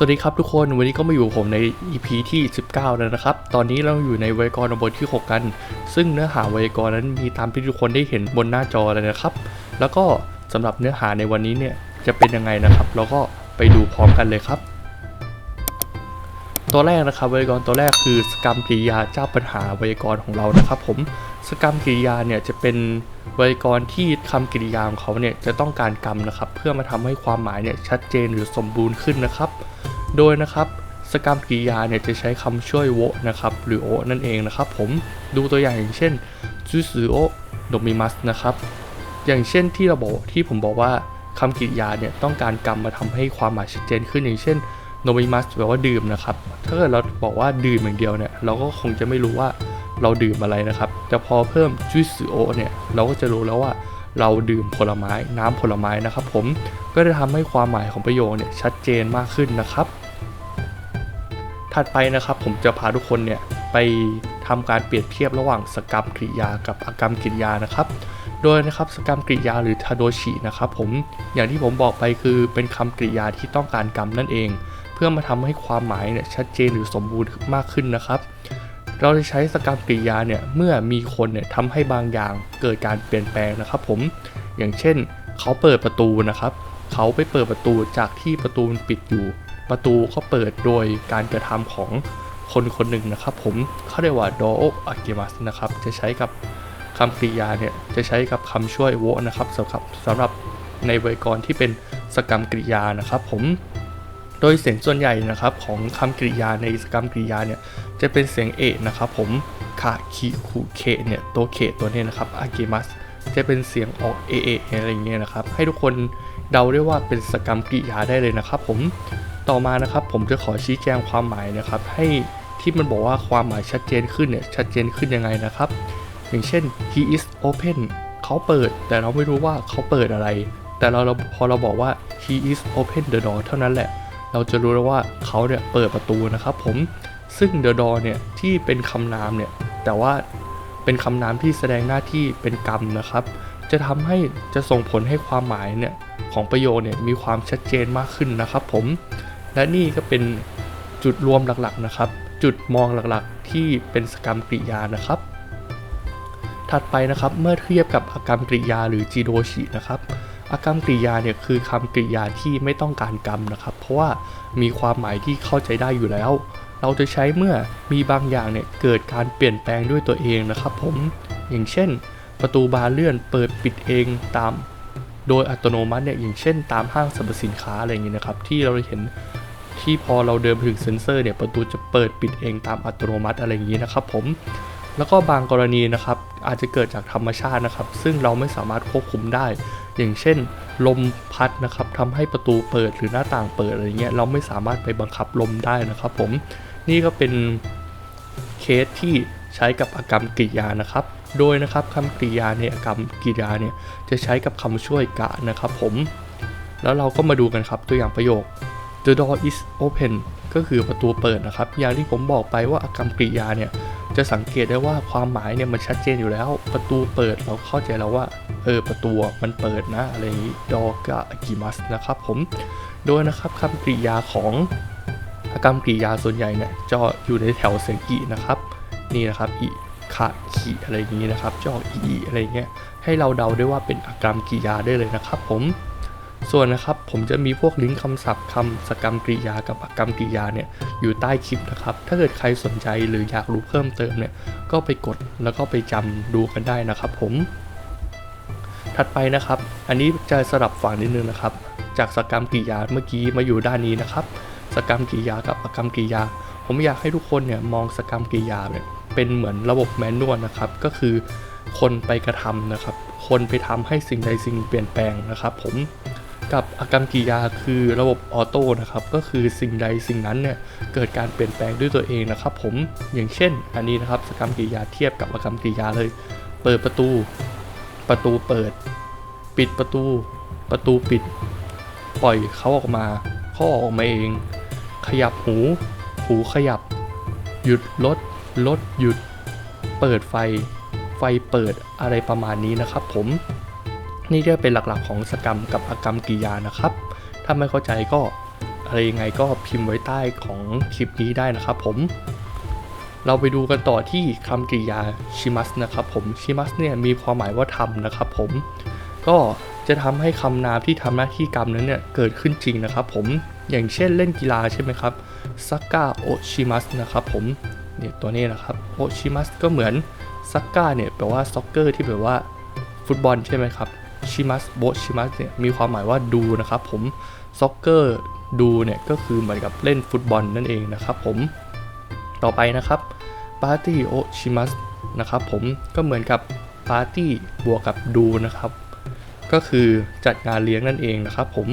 สวัสดีครับทุกคนวันนี้ก็มาอยู่ผมใน EP ที่ 19 แล้วนะครับ ตอนนี้เราอยู่ในไวยากรณ์บทที่ 6 กัน ซึ่งเนื้อหาไวยากรณ์นั้นมีตามที่ทุกคนได้เห็นบนหน้าจอเลยนะครับ แล้วก็สำหรับเนื้อหาในวันนี้เนี่ยจะเป็นยังไงนะครับ เราก็ไปดูพร้อมกันเลยครับ ตัวแรกนะครับไวยากรณ์ตัวแรกคือสกรรมกริยาเจ้าปัญหาไวยากรณ์ของเรานะครับผมสกรรมกริยาเนี่ยจะเป็นไวยากรณ์ที่คำกริยาของเขาเนี่ยจะต้องการกรรมนะครับเพื่อมาทำให้ความหมายเนี่ยชัดเจนหรือสมบูรณ์ขึ้นนะครับ โดยนะครับสกรรมกริยาเนี่ยจะใช้คำช่วยโวนะครับหรือโอนั่นเองนะครับผมดูตัวอย่างอย่างเช่นจูซืโอโดมิมัสนะครับอย่างเช่นที่เราบอกที่ผมบอกว่าคำกริยาเนี่ยต้องการกรรมมาทำให้ความหมายชัดเจนขึ้นอย่างเช่น โนมิมัสแปลว่าดื่มนะครับ ถ้าเกิดเราบอกว่าดื่มอย่างเดียวเนี่ย เราก็คงจะไม่รู้ว่าเราดื่มอะไรนะครับ แต่พอเพิ่มจูซืโอเนี่ย เราก็จะรู้แล้วว่าเราดื่มผลไม้น้ำผลไม้นะครับ ผม ก็จะทำให้ความหมายของประโยคเนี่ยชัดเจนมากขึ้นนะครับ ถัดไปนะครับผมจะพาทุกคนเนี่ยไปทำการเปรียบเทียบระหว่างสกรรมกริยากับอากรรมกริยานะครับ โดยนะครับสกรรมกริยาหรือทาโดชินะครับผม อย่างที่ผมบอกไปคือเป็นคำกริยาที่ต้องการกรรมนั่นเอง พื่อมาทำให้ความหมายเนี่ยชัดเจนหรือสมบูรณ์มากขึ้นนะครับ เราจะใช้สกรรมกริยาเนี่ยเมื่อมีคนเนี่ยทำให้บางอย่างเกิดการเปลี่ยนแปลงนะครับ ผมอย่างเช่น เขาเปิดประตูนะครับ เขาไปเปิดประตูจากที่ประตูมันปิดอยู่ ประตูก็เปิดโดยการกระทำของคนคนหนึ่งนะครับ ผมเขาเรียกว่าโดโออากิมัสนะครับจะใช้กับคำกริยาเนี่ยจะใช้กับคำช่วยโวนะครับสำหรับสำหรับในไวยากรณ์ที่เป็นสกรรมกริยานะครับ ผม โดยเสียงส่วนใหญ่นะครับของคำกริยาในสกรรมกริยาเนี่ยจะเป็นเสียงเอกนะครับผมคาคิคุเคเนี่ยตัวเคตัวนี้นะครับอากิมัสจะเป็นเสียงออกเอเออะไรอย่างเงี้ยนะครับ ให้ทุกคนเดาได้ว่าเป็นสกรรมกริยาได้เลยนะครับผมต่อมานะครับผมจะขอชี้แจงความหมายนะครับ ให้ที่มันบอกว่าความหมายชัดเจนขึ้นเนี่ยชัดเจนขึ้นยังไงนะครับ อย่างเช่น he is open เขาเปิด แต่เราไม่รู้ว่าเขาเปิดอะไร แต่เราพอเราบอกว่า he is open the door เท่านั้นแหละ เราจะรู้แล้วว่าเขาเนี่ยเปิดประตูนะครับผมซึ่ง the door เนี่ยที่เป็นคำนามเนี่ยแต่ว่าเป็นคำนามที่แสดงหน้าที่เป็นกรรมนะครับ จะทำให้จะส่งผลให้ความหมายเนี่ยของประโยคเนี่ยมีความชัดเจนมากขึ้นนะครับผมและนี่ก็เป็นจุดรวมหลักๆนะครับ จุดมองหลักๆที่เป็นสกรรมกริยานะครับ ถัดไปนะครับเมื่อเทียบกับอากรรมกริยาหรือจิโดชินะครับ อากรรมกริยาเนี่ยคือคำกริยาที่ไม่ต้องการกรรมนะครับ เพราะว่ามีความหมายที่เข้าใจได้อยู่แล้ว เราจะใช้เมื่อมีบางอย่างเนี่ยเกิดการเปลี่ยนแปลงด้วยตัวเองนะครับ ผม อย่างเช่น ประตูบานเลื่อนเปิดปิดเองตาม โดยอัตโนมัติเนี่ยอย่างเช่น ตามห้างสรรพสินค้าอะไรอย่างเงี้ยนะครับ ที่เราเห็นที่พอเราเดินไปถึงเซ็นเซอร์เนี่ยประตูจะเปิดปิดเองตามอัตโนมัติอะไรอย่างงี้นะครับ ผมแล้วก็บางกรณีนะครับอาจจะเกิดจากธรรมชาตินะครับ ซึ่งเราไม่สามารถควบคุมได้ อย่างเช่น ลมพัดนะครับทำให้ประตูเปิดหรือหน้าต่างเปิดอะไรเงี้ยเราไม่สามารถไปบังคับลมได้นะครับ ผมนี่ก็เป็นเคสที่ใช้กับอากรรมกริยานะครับ โดยนะครับคำกริยาเนี่ยอากรรมกริยาเนี่ยจะใช้กับคำช่วยกะนะครับ ผม แล้วเราก็มาดูกันครับตัวอย่างประโยค the door is open ก็คือประตูเปิดนะครับ อย่างที่ผมบอกไปว่าอากรรมกริยาเนี่ยจะสังเกตได้ว่าความหมายเนี่ยมันชัดเจนอยู่แล้ว ประตูเปิดเราเข้าใจแล้วว่าเออประตูมันเปิดนะอะไรอย่างนี้ door กับ gimas นะครับผมโดยนะครับคำกริยาของอากรรมกริยาส่วนใหญ่เนี่ยจะอยู่ในแถวเสียงอีนะครับนี่นะครับอีคะขีอะไรอย่างนี้นะครับจอกอีอะไรเงี้ยให้เราเดาได้ว่าเป็นอากรรมกริยาได้เลยนะครับผม ส่วนนะครับผมจะมีพวกลิงก์คำศัพท์คำสกรรมกริยากับกรรมกริยาเนี่ยอยู่ใต้คลิปนะครับ ถ้าเกิดใครสนใจหรืออยากรู้เพิ่มเติมเนี่ยก็ไปกดแล้วก็ไปจำดูกันได้นะครับ ผม ถัดไปนะครับ อันนี้จะสลับฝั่งนิดนึงนะครับ จากสกรรมกริยาเมื่อกี้มาอยู่ด้านนี้นะครับ สกรรมกริยากับกรรมกริยา ผมอยากให้ทุกคนเนี่ยมองสกรรมกริยาเนี่ยเป็นเหมือนระบบแมนนวลนะครับ ก็คือคนไปกระทำนะครับ คนไปทำให้สิ่งใดสิ่งเปลี่ยนแปลงนะครับ ผม กับอากรรมกิยาคือระบบออโต้นะครับ ก็คือสิ่งใดสิ่งนั้นเนี่ยเกิดการเปลี่ยนแปลงด้วยตัวเองนะครับ ผมอย่างเช่น อันนี้นะครับสกรรมกิยาเทียบกับอากรรมกิยาเลย เปิดประตู ประตูเปิด ปิดประตู ประตูปิด ปล่อยเขาออกมาเขาออกมาเอง ขยับหู หูขยับ หยุดรถรถหยุด เปิดไฟ ไฟเปิดอะไรประมาณนี้นะครับ ผม นี่ก็เป็นหลักๆของสกรรมกับอกรรมกริยานะครับ ถ้าไม่เข้าใจก็อะไรยังไงก็พิมพ์ไว้ใต้ของคลิปนี้ได้นะครับผม เราไปดูกันต่อที่คำกริยาชิมัสนะครับผมชิมัสเนี่ยมีความหมายว่าทำนะครับผม ก็จะทำให้คำนามที่ทำหน้าที่กรรมนั้นเนี่ยเกิดขึ้นจริงนะครับผมอย่างเช่นเล่นกีฬาใช่ไหมครับซักกาโอชิมัสนะครับผมเนี่ยตัวนี้นะครับโอชิมัสก็เหมือนซักกาเนี่ยแปลว่าซ็อกเกอร์ที่แปลว่าฟุตบอลใช่ไหมครับ ชิมัสโบชิมัสเนี่ยมีความหมายว่าดูนะครับผมซ็อกเกอร์ดูเนี่ยก็คือเหมือนกับเล่นฟุตบอลนั่นเองนะครับผมต่อไปนะครับปาร์ตี้โอชิมัสนะครับผมก็เหมือนกับปาร์ตี้บวกกับดูนะครับ ก็คือจัดงานเลี้ยงนั่นเองนะครับผม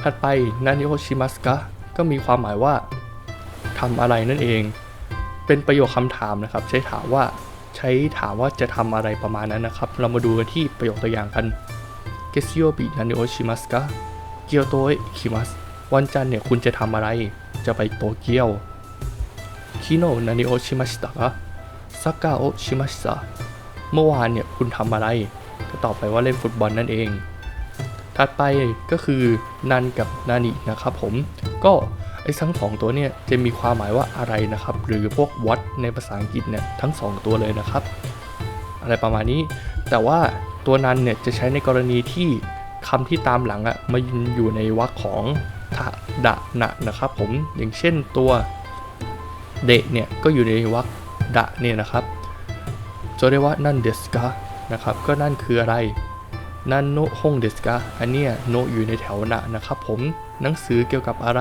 ถัดไปนานิโอชิมัสกะก็มีความหมายว่าทำอะไรนั่นเอง เป็นประโยคคำถามนะครับ ใช้ถามว่า ช้ถามว่าจะทำอะไรประมาณนั้นนะครับ เรามาดูกันที่ประโยคตัวอย่างกันเกซิโอบินานิโอชิมัสกะเกียวโตเอะคิมัสวันจันทร์เนี่ยคุณจะทำอะไร จะไปโตเกียวคิโนนานิโอชิมัสตะกะซักกาโอชิมัสตะเมื่อวานเนี่ยคุณทำอะไร ก็ตอบไปว่าเล่นฟุตบอลนั่นเอง ถัดไปก็คือนันกับนานินะครับผม ก็ ไอ้ทั้งสองตัวเนี่ยจะมีความหมายว่าอะไรนะครับ หรือพวก what ในภาษาอังกฤษเนี่ยทั้งสองตัวเลยนะครับ อะไรประมาณนี้ แต่ว่าตัวนันเนี่ยจะใช้ในกรณีที่คำที่ตามหลังอะมาอยู่ในวรรคของทะดะนะนะครับ ผมอย่างเช่นตัวเดะเนี่ยก็อยู่ในวรรคดะเนี่ยนะครับจะเรียกว่านั่นเดสกานะครับ ก็นั่นคืออะไรนันโนฮงเดสกาอันเนี้ยโนอยู่ในแถวหนะนะครับผมหนังสือเกี่ยวกับอะไร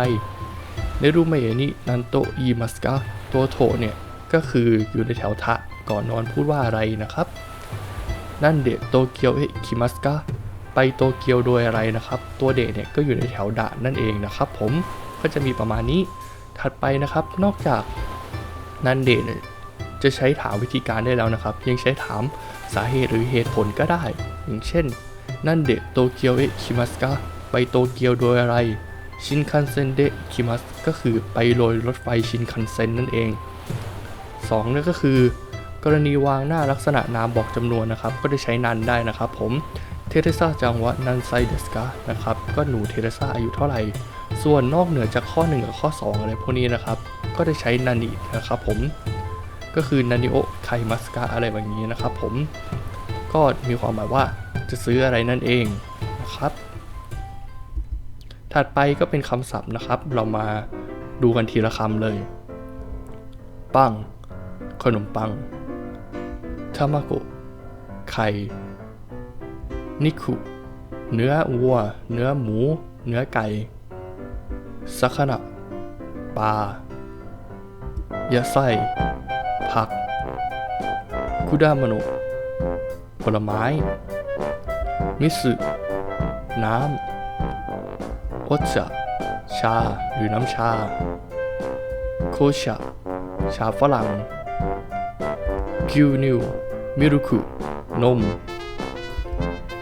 ในรูปไม่เอนี่นันโตอีมัสกาตัวโถเนี่ย ก็คืออยู่ในแถวทะก่อนนอนพูดว่าอะไรนะครับ นั่นเดะโตเกียวเอคิมัสกาไปโตเกียวโดยอะไรนะครับ ตัวเดะเนี่ยก็อยู่ในแถวดะนั่นเองนะครับ ผมก็จะมีประมาณนี้ถัดไปนะครับ นอกจากนันเดะเนี่ยจะใช้ถามวิธีการได้แล้วนะครับ ยังใช้ถามสาเหตุหรือเหตุผลก็ได้ อย่างเช่น นั่นเดะโตเกียวเอคิมัสกาไปโตเกียวโดยอะไร ชินคันเซ็นเดคิมัสก็คือไปโดยรถไฟชินคันเซ็นนั่นเอง2นั่นก็คือกรณีวางหน้าลักษณะนามบอกจำนวนนะครับ ก็ได้ใช้นันได้นะครับผมเทเรซาจังวะนันไซเดสกานะครับ ก็หนูเทเรซาอายุเท่าไหร่ ส่วนนอกเหนือจากข้อ 1 กับข้อ 2 อะไรพวกนี้นะครับ ก็ได้ใช้นันอีนะครับผม ก็คือนันิโอไคมัสกาอะไรแบบนี้นะครับผม ก็มีความหมายว่าจะซื้ออะไรนั่นเองนะครับ ถัดไปก็เป็นคำศัพท์นะครับ เรามาดูกันทีละคำเลย ปัง ขนมปัง ทามาโกะ ไข่ นิคุ เนื้อวัว เนื้อหมู เนื้อไก่สักนะปลา ยาไส้ ผัก คุดามโนผลไม้ มิสึน้ำ โอชะชา หรือน้ำชา โคชะชาฝรั่ง กิวนิว มิรุคุ นม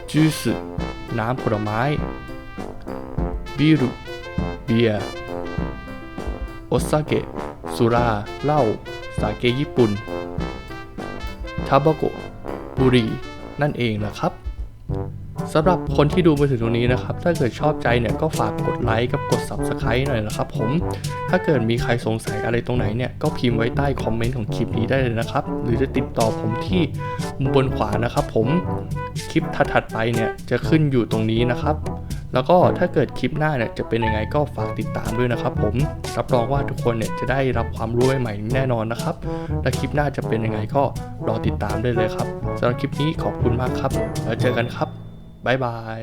จูสน้ำผลไม้ บิรุ เบียร์ โอซาเกะ สุรา เหล้า สาเกญี่ปุ่น ทาบาโกบุรี นั่นเองนะครับ สำหรับคนที่ดูมาถึงตรงนี้นะครับ ถ้าเกิดชอบใจเนี่ยก็ฝากกดไลค์กับกด Subscribe หน่อยนะครับผม ถ้าเกิดมีใครสงสัยอะไรตรงไหนเนี่ยก็พิมพ์ไว้ใต้คอมเมนต์ของคลิปนี้ได้เลยนะครับ หรือจะติดต่อผมที่มุมบนขวานะครับผม คลิปถัดๆไปเนี่ยจะขึ้นอยู่ตรงนี้นะครับ แล้วก็ถ้าเกิดคลิปหน้าเนี่ยจะเป็นยังไงก็ฝากติดตามด้วยนะครับ ผม รับรองว่าทุกคนเนี่ยจะได้รับความรู้ใหม่แน่นอนนะครับ และคลิปหน้าจะเป็นยังไงก็รอติดตามได้เลยครับสำหรับคลิปนี้ขอบคุณมากครับ แล้วเจอกันครับ บ๊ายบาย